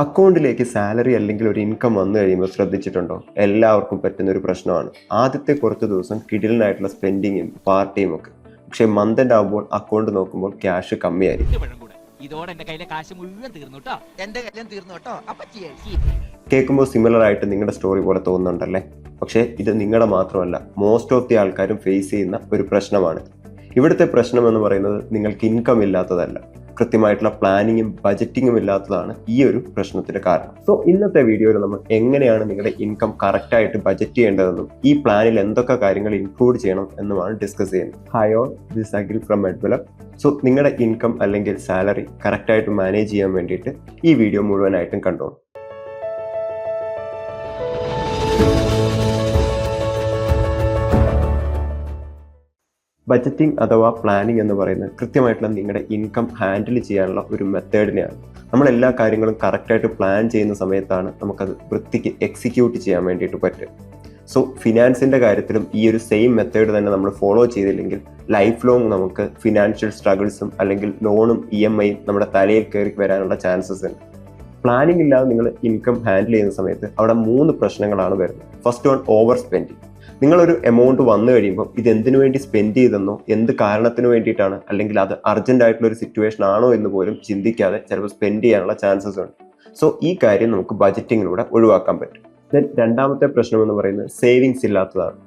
അക്കൗണ്ടിലേക്ക് സാലറി അല്ലെങ്കിൽ ഒരു ഇൻകം വന്നു കഴിയുമ്പോൾ ശ്രദ്ധിച്ചിട്ടുണ്ടോ? എല്ലാവർക്കും പറ്റുന്ന ഒരു പ്രശ്നമാണ്. ആദ്യത്തെ കുറച്ച് ദിവസം കിടിലനായിട്ടുള്ള സ്പെൻഡിങ്ങും പാർട്ടിയും ഒക്കെ. പക്ഷേ മന്ത് എൻഡ് ആകുമ്പോൾ അക്കൗണ്ട് നോക്കുമ്പോൾ ക്യാഷ് കമ്മിയായിരിക്കും. ഇത് ഇതോടെ എന്റെ കയ്യിലെ കാശ് മുഴുവൻ തീർന്നു കേട്ടോ. എന്റെ കല്യാണം തീർന്നു കേട്ടോ. അപ്പൊ കേൾക്കുമ്പോൾ സിമിലർ ആയിട്ട് നിങ്ങളുടെ സ്റ്റോറി പോലെ തോന്നുന്നുണ്ടല്ലേ? പക്ഷേ ഇത് നിങ്ങളുടെ മാത്രമല്ല മോസ്റ്റ് ഓഫ് ദി ആൾക്കാരും ഫേസ് ചെയ്യുന്ന ഒരു പ്രശ്നമാണ്. ഇവിടുത്തെ പ്രശ്നം എന്ന് പറയുന്നത് നിങ്ങൾക്ക് ഇൻകം ഇല്ലാത്തതല്ല. കൃത്യമായിട്ടുള്ള പ്ലാനിങ്ങും ബജറ്റിങ്ങും ഇല്ലാത്തതാണ് ഈ ഒരു പ്രശ്നത്തിന്റെ കാരണം. സോ ഇന്നത്തെ വീഡിയോയിൽ നമ്മൾ എങ്ങനെയാണ് നിങ്ങളുടെ ഇൻകം കറക്റ്റായിട്ട് ബജറ്റ് ചെയ്യേണ്ടതെന്നും ഈ പ്ലാനിൽ എന്തൊക്കെ കാര്യങ്ങൾ ഇൻക്ലൂഡ് ചെയ്യണം എന്നുമാണ് ഡിസ്കസ് ചെയ്യുന്നത്. Hi all this agri from develop so നിങ്ങളുടെ ഇൻകം അല്ലെങ്കിൽ സാലറി കറക്റ്റായിട്ട് മാനേജ് ചെയ്യാൻ വേണ്ടിയിട്ട് ഈ വീഡിയോ മുഴുവനായിട്ടും കണ്ടോളൂ ബജറ്റിംഗ് അഥവാ പ്ലാനിങ് എന്ന് പറയുന്നത് കൃത്യമായിട്ടുള്ള നിങ്ങളുടെ ഇൻകം ഹാൻഡിൽ ചെയ്യാനുള്ള ഒരു മെത്തേഡിനെയാണ് നമ്മൾ എല്ലാ കാര്യങ്ങളും കറക്റ്റായിട്ട് പ്ലാൻ ചെയ്യുന്ന സമയത്താണ് നമുക്കത് വൃത്തിക്ക് എക്സിക്യൂട്ട് ചെയ്യാൻ വേണ്ടിയിട്ട് പറ്റുക. സോ ഫിനാൻസിന്റെ കാര്യത്തിലും ഈ ഒരു സെയിം മെത്തേഡ് തന്നെ നമ്മൾ ഫോളോ ചെയ്തില്ലെങ്കിൽ ലൈഫ് ലോങ് നമുക്ക് ഫിനാൻഷ്യൽ സ്ട്രഗിൾസും അല്ലെങ്കിൽ ലോണും ഇ എം ഐയും നമ്മുടെ തലയിൽ കയറി വരാനുള്ള ചാൻസസ് ഉണ്ട്. പ്ലാനിംഗ് ഇല്ലാതെ നിങ്ങൾ ഇൻകം ഹാൻഡിൽ ചെയ്യുന്ന സമയത്ത് അവിടെ മൂന്ന് പ്രശ്നങ്ങളാണ് വരുന്നത്. ഫസ്റ്റ് വൺ ഓവർ സ്പെൻഡിങ് നിങ്ങളൊരു എമൗണ്ട് വന്നു കഴിയുമ്പോൾ ഇത് എന്തിനു വേണ്ടി സ്പെൻഡ് ചെയ്തെന്നോ എന്ത് കാരണത്തിന് വേണ്ടിയിട്ടാണ് അല്ലെങ്കിൽ അത് അർജന്റ് ആയിട്ടുള്ള ഒരു സിറ്റുവേഷൻ ആണോ എന്ന് പോലും ചിന്തിക്കാതെ ചിലപ്പോൾ സ്പെൻഡ് ചെയ്യാനുള്ള ചാൻസസ് ഉണ്ട്. സോ ഈ കാര്യം നമുക്ക് ബജറ്റിങ്ങിലൂടെ ഒഴിവാക്കാൻ പറ്റും. ദെൻ രണ്ടാമത്തെ പ്രശ്നം എന്ന് പറയുന്നത് സേവിങ്സ് ഇല്ലാത്തതാണ്.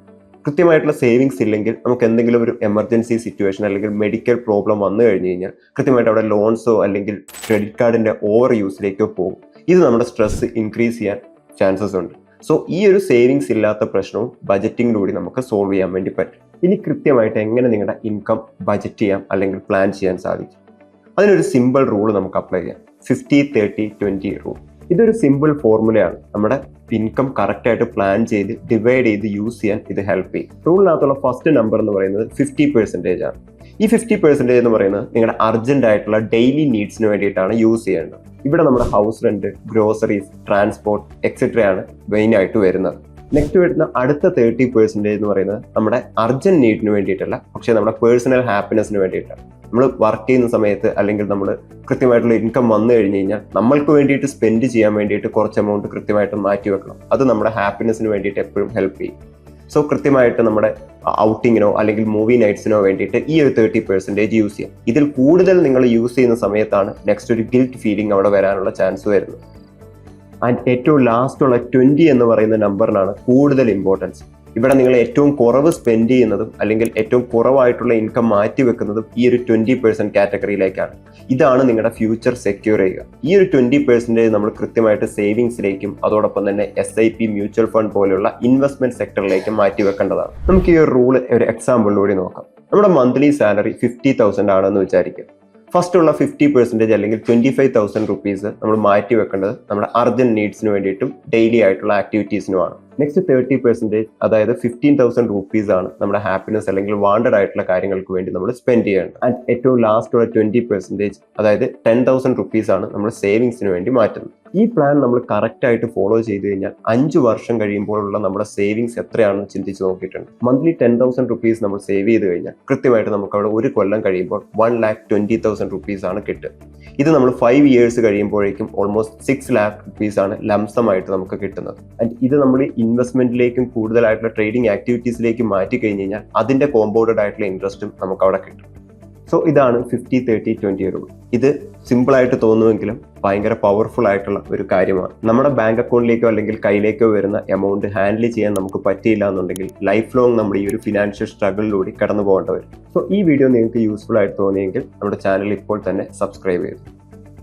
കൃത്യമായിട്ടുള്ള സേവിങ്സ് ഇല്ലെങ്കിൽ നമുക്ക് എന്തെങ്കിലും ഒരു എമർജൻസി സിറ്റുവേഷൻ അല്ലെങ്കിൽ മെഡിക്കൽ പ്രോബ്ലം വന്നു കഴിഞ്ഞ് കഴിഞ്ഞാൽ കൃത്യമായിട്ട് അവിടെ ലോൺസോ അല്ലെങ്കിൽ ക്രെഡിറ്റ് കാർഡിന്റെ ഓവർ യൂസിലേക്കോ പോകും. ഇത് നമ്മുടെ സ്ട്രെസ് ഇൻക്രീസ് ചെയ്യാൻ ചാൻസസ് ഉണ്ട്. സോ ഈ ഒരു സേവിങ്സ് ഇല്ലാത്ത പ്രശ്നവും ബജറ്റിങ്ങിലൂടെ നമുക്ക് സോൾവ് ചെയ്യാൻ വേണ്ടി പറ്റും. ഇനി കൃത്യമായിട്ട് എങ്ങനെ നിങ്ങളുടെ ഇൻകം ബജറ്റ് ചെയ്യാം അല്ലെങ്കിൽ പ്ലാൻ ചെയ്യാൻ സാധിക്കും? അതിനൊരു സിമ്പിൾ റൂൾ നമുക്ക് അപ്ലൈ ചെയ്യാം. ഫിഫ്റ്റി തേർട്ടി ട്വന്റി റൂൾ ഇതൊരു സിമ്പിൾ ഫോർമുലയാണ് നമ്മുടെ ഇൻകം കറക്റ്റായിട്ട് പ്ലാൻ ചെയ്ത് ഡിവൈഡ് ചെയ്ത് യൂസ് ചെയ്യാൻ ഇത് ഹെൽപ്പ് ചെയ്യും. റൂളിനകത്തുള്ള ഫസ്റ്റ് നമ്പർ എന്ന് പറയുന്നത് ഫിഫ്റ്റി പെർസെന്റേജ് ആണ്. ഈ ഫിഫ്റ്റി പെർസെന്റേജ് എന്ന് പറയുന്നത് നിങ്ങളുടെ അർജന്റ് ആയിട്ടുള്ള ഡെയിലി നീഡ്സിന് വേണ്ടിയിട്ടാണ് യൂസ് ചെയ്യേണ്ടത്. ഇവിടെ നമ്മുടെ ഹൗസ് റെന്റ് ഗ്രോസറീസ് ട്രാൻസ്പോർട്ട് എക്സെട്രയാണ് മെയിൻ ആയിട്ട് വരുന്നത്. നെക്സ്റ്റ് വരുന്ന അടുത്ത തേർട്ടി പെർസെന്റേജ് എന്ന് പറയുന്നത് നമ്മുടെ അർജന്റ് നീഡിന് വേണ്ടിയിട്ടല്ല പക്ഷേ നമ്മുടെ പേഴ്സണൽ ഹാപ്പിനെസ്സിന് വേണ്ടിയിട്ടാണ്. നമ്മൾ വർക്ക് ചെയ്യുന്ന സമയത്ത് അല്ലെങ്കിൽ നമ്മൾ കൃത്യമായിട്ടുള്ള ഇൻകം വന്നു കഴിഞ്ഞ് കഴിഞ്ഞാൽ നമ്മൾക്ക് വേണ്ടിയിട്ട് സ്പെൻഡ് ചെയ്യാൻ വേണ്ടിയിട്ട് കുറച്ച് എമൗണ്ട് കൃത്യമായിട്ട് മാറ്റി വെക്കണം. അത് നമ്മുടെ ഹാപ്പിനെസ്സിന് വേണ്ടിയിട്ട് എപ്പോഴും ഹെൽപ്പ് ചെയ്യും. സോ കൃത്യമായിട്ട് നമ്മുടെ ഔട്ടിങ്ങിനോ അല്ലെങ്കിൽ മൂവി നൈറ്റ്സിനോ വേണ്ടിയിട്ട് ഈ ഒരു തേർട്ടി പെർസെന്റേജ് യൂസ് ചെയ്യാം. ഇതിൽ കൂടുതൽ നിങ്ങൾ യൂസ് ചെയ്യുന്ന സമയത്താണ് നെക്സ്റ്റ് ഒരു ഗിൽറ്റ് ഫീലിംഗ് അവിടെ വരാനുള്ള ചാൻസ് വരുന്നത്. ആൻഡ് ഏറ്റവും ലാസ്റ്റുള്ള ട്വന്റി എന്ന് പറയുന്ന നമ്പറിനാണ് കൂടുതൽ ഇമ്പോർട്ടൻസ് ഇവിടെ നിങ്ങൾ ഏറ്റവും കുറവ് സ്പെൻഡ് ചെയ്യുന്നതും അല്ലെങ്കിൽ ഏറ്റവും കുറവായിട്ടുള്ള ഇൻകം മാറ്റി വെക്കുന്നതും ഈ ഒരു ട്വന്റി പെർസെന്റ് കാറ്റഗറിയിലേക്കാണ് ഇതാണ് നിങ്ങളുടെ ഫ്യൂച്ചർ സെക്യൂർ ചെയ്യുക. ഈ ഒരു ട്വന്റി പെർസെന്റേജ് നമ്മൾ കൃത്യമായിട്ട് സേവിങ്സിലേക്കും അതോടൊപ്പം തന്നെ S I P mutual fund പോലെയുള്ള ഇൻവെസ്റ്റ്മെന്റ് സെക്ടറിലേക്കും മാറ്റി വെക്കേണ്ടതാണ് നമുക്ക് ഈ ഒരു റൂൾ ഒരു എക്സാമ്പിളിലൂടെ നോക്കാം. നമ്മുടെ മന്ത്ലി സാലറി ഫിഫ്റ്റി തൗസൻഡ് ആണെന്ന് വിചാരിക്കും ഫസ്റ്റ് ഉള്ള ഫിഫ്റ്റി പെർസെന്റേജ് അല്ലെങ്കിൽ ട്വന്റി ഫൈവ് തൗസൻഡ് റുപ്പീസ് നമ്മൾ മാറ്റി വെക്കേണ്ടത് നമ്മുടെ അർജന്റ് നീഡ്സിന് വേണ്ടിയിട്ടും ഡെയിലി ആയിട്ടുള്ള ആക്ടിവിറ്റീസിനുമാണ് നെക്സ്റ്റ് തേർട്ടി പെർസെന്റേജ് അതായത് ഫിഫ്റ്റീൻ തൗസൻഡ് റുപ്പീസ് ആണ് നമ്മുടെ ഹാപ്പിനെസ് അല്ലെങ്കിൽ വാണ്ടഡ് ആയിട്ടുള്ള കാര്യങ്ങൾക്ക് വേണ്ടി നമ്മൾ സ്പെൻഡ് ചെയ്യേണ്ടത്. ആൻഡ് ഏറ്റവും ലാസ്റ്റ് ഉള്ള ട്വന്റി പെർസെന്റേജ് അതായത് ടെൻ തൗസൻഡ് റുപ്പീസ് ആണ് നമ്മൾ സേവിങ്സിന് വേണ്ടി മാറ്റുന്നത്. ഈ പ്ലാൻ നമ്മൾ കറക്റ്റ് ആയിട്ട് ഫോളോ ചെയ്ത് കഴിഞ്ഞാൽ അഞ്ച് വർഷം കഴിയുമ്പോഴുള്ള നമ്മുടെ സേവിങ്സ് എത്രയാണെന്ന് ചിന്തിച്ച് നോക്കിയിട്ടുണ്ട്. മന്ത്ലി ടെൻ തൗസൻഡ് റുപ്പീസ് നമ്മൾ സേവ് ചെയ്ത് കഴിഞ്ഞാൽ കൃത്യമായിട്ട് നമുക്ക് അവിടെ ഒരു കൊല്ലം കഴിയുമ്പോൾ one lakh twenty thousand rupees ആണ് കിട്ടുക. ഇത് നമ്മൾ ഫൈവ് ഇയേഴ്സ് കഴിയുമ്പോഴേക്കും ഓൾമോസ്റ്റ് സിക്സ് ലാക്ക് റുപ്പീസ് ആണ് ലംസമായിട്ട് നമുക്ക് കിട്ടുന്നത്. ആൻഡ് ഇത് നമ്മൾ ഇൻവെസ്റ്റ്മെന്റിലേക്കും കൂടുതലായിട്ടുള്ള ട്രേഡിംഗ് ആക്ടിവിറ്റീസിലേക്കും മാറ്റി കഴിഞ്ഞ് കഴിഞ്ഞാൽ അതിന്റെ കോമ്പൗണ്ടഡ് ആയിട്ടുള്ള ഇൻട്രസ്റ്റും നമുക്ക് അവിടെ കിട്ടും. സോ ഇതാണ് ഫിഫ്റ്റി തേർട്ടി ട്വന്റി റൂൾ ഇത് സിമ്പിൾ ആയിട്ട് തോന്നുമെങ്കിലും ഭയങ്കര പവർഫുൾ ആയിട്ടുള്ള ഒരു കാര്യമാണ്. നമ്മുടെ ബാങ്ക് അക്കൗണ്ടിലേക്കോ അല്ലെങ്കിൽ കയ്യിലേക്കോ വരുന്ന എമൗണ്ട് ഹാൻഡിൽ ചെയ്യാൻ നമുക്ക് പറ്റിയില്ല എന്നുണ്ടെങ്കിൽ ലൈഫ് ലോങ് നമ്മുടെ ഈ ഒരു ഫിനാൻഷ്യൽ സ്ട്രഗിളിലൂടെ കടന്നു പോകേണ്ടി വരും. സോ ഈ വീഡിയോ നിങ്ങൾക്ക് യൂസ്ഫുൾ ആയിട്ട് തോന്നിയെങ്കിൽ നമ്മുടെ ചാനൽ ഇപ്പോൾ തന്നെ സബ്സ്ക്രൈബ് ചെയ്തു